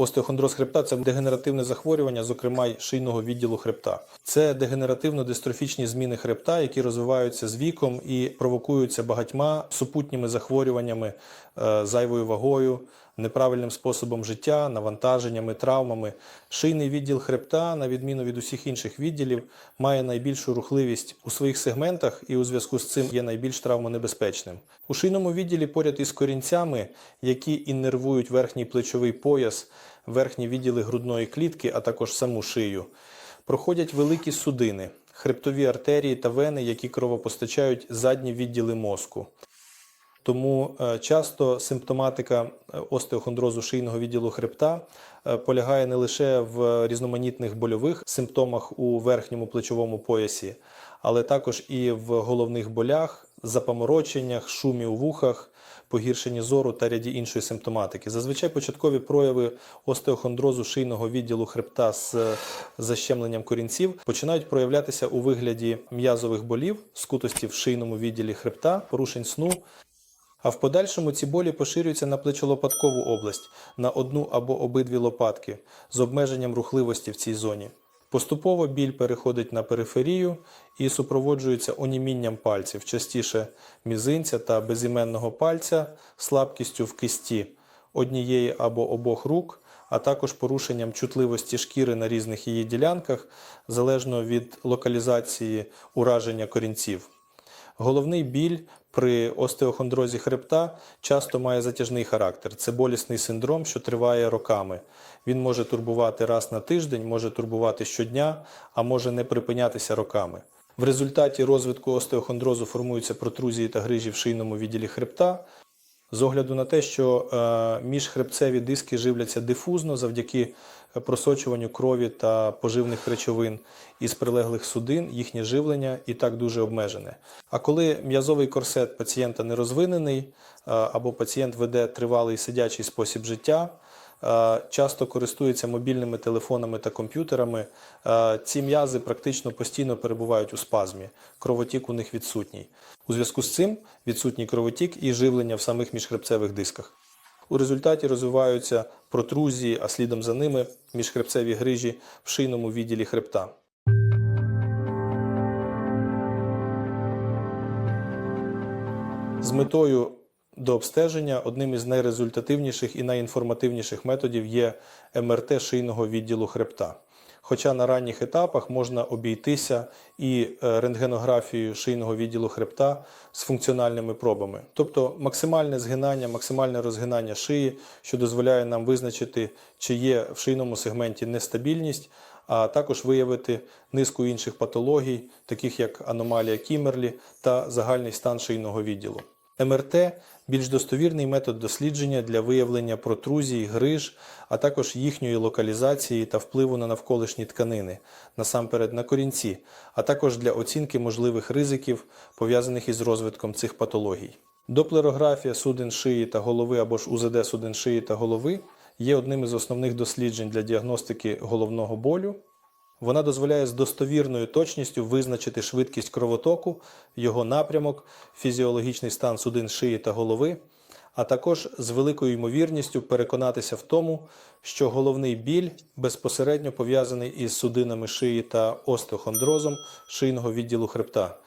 Остеохондроз хребта це дегенеративне захворювання, зокрема й шийного відділу хребта. Це дегенеративно-дистрофічні зміни хребта, які розвиваються з віком і провокуються багатьма супутніми захворюваннями, е, зайвою вагою, неправильним способом життя, навантаженнями, травмами. Шийний відділ хребта, на відміну від усіх інших відділів, має найбільшу рухливість у своїх сегментах і у зв'язку з цим є найбільш травмонебезпечним. У шийному відділі поряд із корінцями, які іннервують верхній плечовий пояс, верхні відділи грудної клітки, а також саму шию, проходять великі судини, хребтові артерії та вени, які кровопостачають задні відділи мозку. Тому е, часто симптоматика е, остеохондрозу шийного відділу хребта е, полягає не лише в різноманітних больових симптомах у верхньому плечовому поясі, але також і в головних болях, запамороченнях, шумі у вухах, погіршенні зору та ряді іншої симптоматики. Зазвичай початкові прояви остеохондрозу шийного відділу хребта з защемленням корінців починають проявлятися у вигляді м'язових болів, скутості в шийному відділі хребта, порушень сну, а в подальшому ці болі поширюються на плечолопаткову область, на одну або обидві лопатки з обмеженням рухливості в цій зоні. Поступово біль переходить на периферію і супроводжується онімінням пальців, частіше мізинця та безіменного пальця, слабкістю в кисті однієї або обох рук, а також порушенням чутливості шкіри на різних її ділянках, залежно від локалізації ураження корінців. Головний біль при остеохондрозі хребта часто має затяжний характер. Це болісний синдром, що триває роками. Він може турбувати раз на тиждень, може турбувати щодня, а може не припинятися роками. В результаті розвитку остеохондрозу формуються протрузії та грижі в шийному відділі хребта. З огляду на те, що е, міжхребцеві диски живляться дифузно завдяки просочуванню крові та поживних речовин із прилеглих судин, їхнє живлення і так дуже обмежене. А коли м'язовий корсет пацієнта не розвинений, е, або пацієнт веде тривалий сидячий спосіб життя, е, часто користується мобільними телефонами та комп'ютерами, е, ці м'язи практично постійно перебувають у спазмі. Кровотік у них відсутній. У зв'язку з цим відсутній кровотік і живлення в самих міжхребцевих дисках. У результаті розвиваються протрузії, а слідом за ними міжхребцеві грижі в шийному відділі хребта. З метою до обстеження одним із найрезультативніших і найінформативніших методів є МРТ шийного відділу хребта. Хоча на ранніх етапах можна обійтися і е, рентгенографією шийного відділу хребта з функціональними пробами, тобто максимальне згинання, максимальне розгинання шиї, що дозволяє нам визначити, чи є в шийному сегменті нестабільність, а також виявити низку інших патологій, таких як аномалія Кімерлі та загальний стан шийного відділу. МРТ більш достовірний метод дослідження для виявлення протрузій, гриж, а також їхньої локалізації та впливу на навколишні тканини, насамперед на корінці, а також для оцінки можливих ризиків, пов'язаних із розвитком цих патологій. Доплерографія судин шиї та голови або ж УЗД судин шиї та голови є одним із основних досліджень для діагностики головного болю. Вона дозволяє з достовірною точністю визначити швидкість кровотоку, його напрямок, фізіологічний стан судин шиї та голови, а також з великою ймовірністю переконатися в тому, що головний біль безпосередньо пов'язаний із судинами шиї та остеохондрозом шийного відділу хребта.